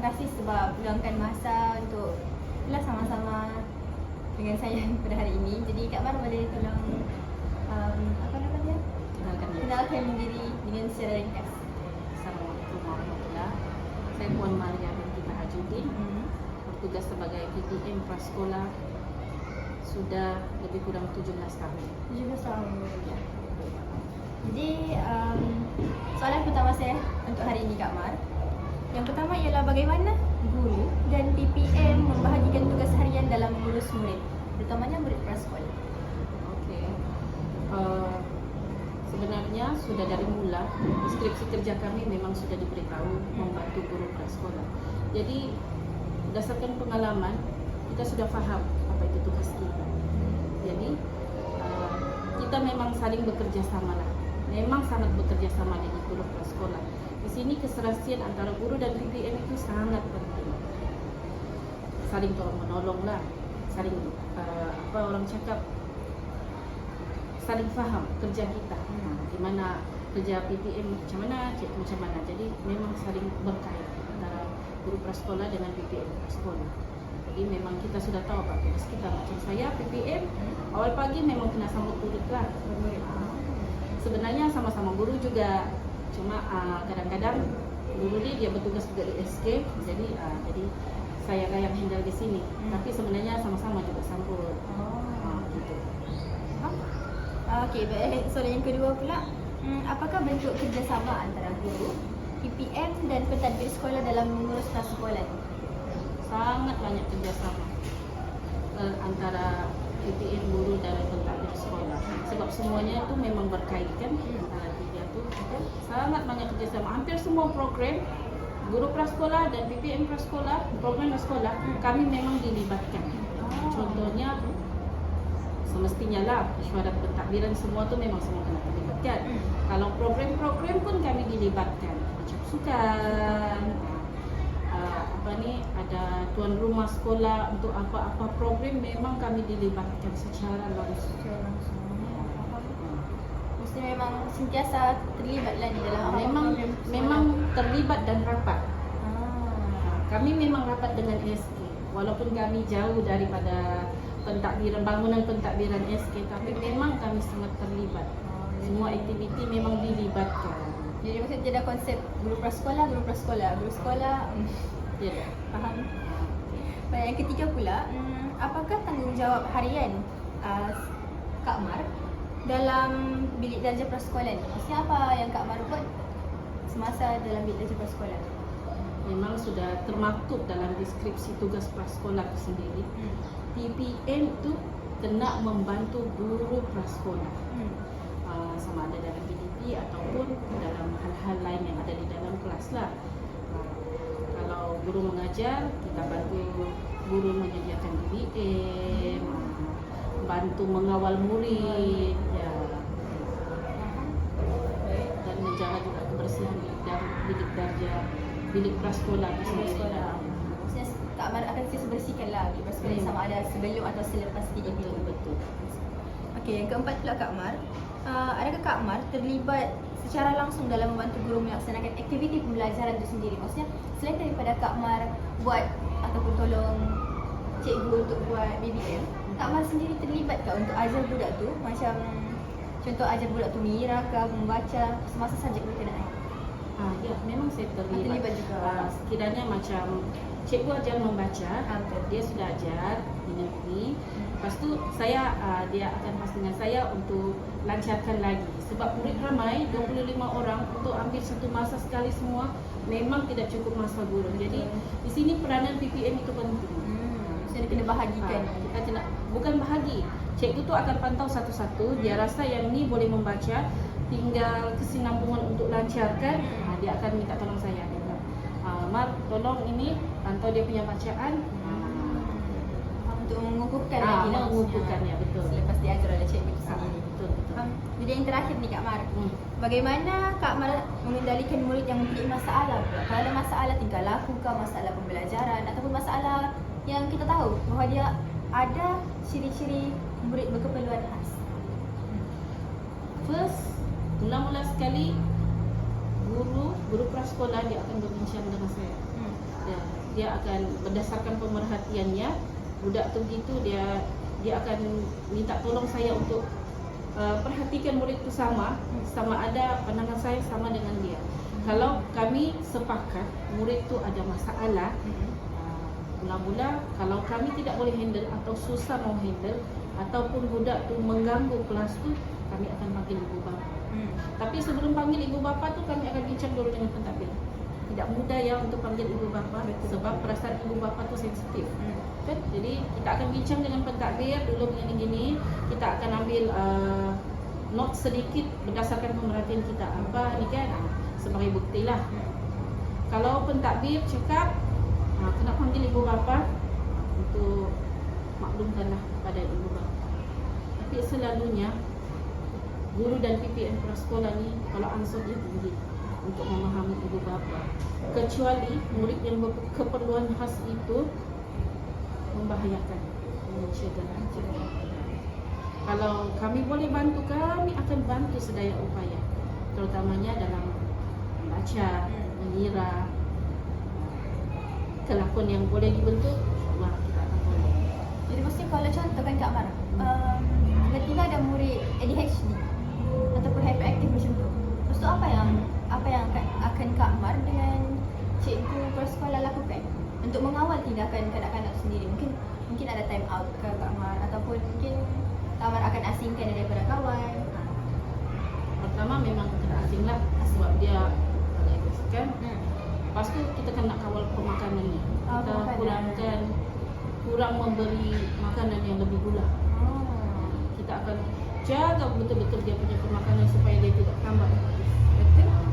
terima kasih sebab luangkan masa untuk lah sama-sama dengan saya pada hari ini. Jadi Kak Mar boleh tolong um, apa namanya? Kenalkan ya. Kenalkan diri dengan secara ringkas. Assalamualaikum warahmatullahi Saya Puan Maria binti Mahajudin Hmm. Bertugas sebagai PTM Prasekolah Sudah lebih kurang 17 tahun Juga tahun. Ya. Jadi um, soalan pertama saya untuk hari ini Kak Mar. Yang pertama ialah bagaimana guru dan PPM membahagikan tugas harian dalam mengurus murid, terutamanya murid prasekolah. Okey uh, Sebenarnya sudah dari mula Deskripsi kerja kami memang sudah diberitahu Membantu guru prasekolah Jadi berdasarkan pengalaman Kita sudah faham apa itu tugas kita Jadi uh, kita memang saling bekerja sama lah. Memang sangat bekerja sama dengan guru prasekolah. Di sini keserasian antara guru dan PPM itu sangat penting. Saling tolong menolong lah. Saling uh, apa orang cakap saling faham kerja kita. Ha, di mana kerja PPM macam mana, macam mana. Jadi memang saling berkait antara guru prasekolah dengan PPM prasekolah. Jadi memang kita sudah tahu apa tugas kita. Macam saya PPM awal pagi memang kena sambut murid lah. Ah, Sebenarnya sama-sama guru juga cuma ah, kadang-kadang guru ni dia bertugas juga di SK jadi ah, jadi saya lah yang handle di sini. Hmm. Tapi sebenarnya sama-sama juga sambut. Oh. Ah, gitu. Okey, baik. Soalan yang kedua pula, hmm, apakah bentuk kerjasama antara guru, PPM dan pentadbir sekolah dalam mengurus prasekolah ini? Sangat banyak kerjasama eh, antara PPM guru dan pentadbir sekolah. Sebab semuanya itu memang berkait antara tiga tu. Sangat banyak kerjasama. Hampir semua program guru prasekolah dan PPM prasekolah, program prasekolah kami memang dilibatkan. Contohnya semestinya lah mesyuarat pentadbiran semua tu memang semua kena dilibatkan. Hmm. Kalau program-program pun kami dilibatkan macam sukan, uh, apa ni ada tuan rumah sekolah untuk apa-apa program memang kami dilibatkan secara langsung. Mesti memang sentiasa terlibat lah di dalam Memang program sekolah. memang terlibat dan rapat. Ah. Kami memang rapat dengan SK walaupun kami jauh daripada pentadbiran bangunan pentadbiran SK tapi memang kami sangat terlibat. Semua aktiviti memang dilibatkan. Jadi maksudnya dia ada konsep guru prasekolah, guru prasekolah, guru sekolah. Hmm. Ya. Faham? Baik, yang ketiga pula, hmm, apakah tanggungjawab harian uh, Kak Mar dalam bilik darjah prasekolah ni? Maksudnya apa yang Kak Mar buat semasa dalam bilik darjah prasekolah? Memang sudah termaktub dalam deskripsi tugas prasekolah itu sendiri. Hmm. PPM itu kena membantu guru prasekolah Hmm. uh, sama ada dalam PDP ataupun dalam hal-hal lain yang ada di dalam kelas lah. Uh, kalau guru mengajar, kita bantu guru menyediakan BBM, uh, bantu mengawal murid, ya, Baik. dan menjaga juga kebersihan dar bilik darjah bilik prasekolah itu Guru sendiri. sekolah. Maksudnya Kak Mar akan sentiasa bersihkan lah bilik prasekolah Hmm. sama ada sebelum atau selepas PDP Betul tu. betul. Okey, yang keempat pula Kak Mar. Uh, adakah Kak Mar terlibat secara langsung dalam membantu guru melaksanakan aktiviti pembelajaran itu sendiri? Maksudnya, selain daripada Kak Mar buat ataupun tolong cikgu untuk buat BBM, Kak Mar sendiri terlibat tak untuk ajar budak tu? Macam contoh ajar budak tu mengira ke, membaca semasa subjek berkenaan? Ah, ya, memang saya terlibat. terlibat juga. Ah, sekiranya macam cikgu ajar membaca, betul. dia sudah ajar, dia ngerti. Lepas tu saya ah, dia akan pas dengan saya untuk lancarkan lagi. Sebab murid ramai, 25 orang untuk ambil satu masa sekali semua memang tidak cukup masa guru. Jadi di sini peranan PPM itu penting. Hmm, dia kena bahagikan. Ah, kita kena bukan bahagi. Cikgu tu akan pantau satu-satu. Dia rasa yang ni boleh membaca, tinggal kesinambungan untuk lancarkan. ah, dia akan minta tolong saya. Dia bilang, ah, Mar, tolong ini pantau dia punya bacaan. Ah, Untuk mengukuhkan Ah, lagi lah mengukuhkan, ya, betul. Selepas diajar oleh cikgu Ah, sendiri. betul betul. Faham? Jadi yang terakhir ni Kak Mar, Hmm. bagaimana Kak Mar mengendalikan murid yang mempunyai masalah pula? Kalau ada masalah tingkah laku ke, masalah pembelajaran ataupun masalah yang kita tahu bahawa dia ada ciri-ciri murid berkeperluan khas. First, mula-mula sekali guru guru prasekolah dia akan berbincang dengan saya. Hmm. Ya, dia akan berdasarkan pemerhatiannya budak tu gitu dia dia akan minta tolong saya untuk uh, perhatikan murid tu sama sama ada pandangan saya sama dengan dia kalau kami sepakat murid tu ada masalah Hmm. uh, mula-mula kalau kami tidak boleh handle atau susah mau handle ataupun budak tu mengganggu kelas tu kami akan panggil ibu bapa. Hmm. tapi sebelum panggil ibu bapa tu kami akan bincang dulu dengan pentadbir tidak mudah ya untuk panggil ibu bapa sebab perasaan ibu bapa tu sensitif. Hmm. kan? Jadi kita akan bincang dengan pentadbir dulu begini-gini kita akan ambil uh, note sedikit berdasarkan pemerhatian kita. Apa ni kan? Ah, sebagai bukti lah. Hmm. kalau pentadbir cakap uh, kena panggil ibu bapa untuk maklumkanlah pada ibu tapi selalunya guru dan PPM prasekolah ni kalau ansur dia tinggi untuk memahami ibu bapa. Kecuali murid yang berkeperluan khas itu membahayakan. Mencederai kalau kami boleh bantu kami akan bantu sedaya upaya. Terutamanya dalam membaca mengira kelakuan yang boleh dibentuk Allah kita akan tolong Jadi mesti kalau contoh kan Kak Mar um, Tiba-tiba ada murid ADHD Ataupun hyperactive macam tu. Lepas tu apa yang apa yang akan, akan Kak Mar dengan cikgu prasekolah lakukan Untuk mengawal tindakan kanak-kanak sendiri? Mungkin mungkin ada time out ke Kak Mar Ataupun mungkin Kak Mar akan asingkan daripada kawan? Pertama memang kena asing lah sebab dia kan hmm. lepas tu kita kena kawal pemakanannya Oh, kita pemakanan. kurangkan kurang memberi makanan yang lebih gula. Oh. Kita akan jaga betul-betul dia punya pemakanan supaya dia tidak tambah Betul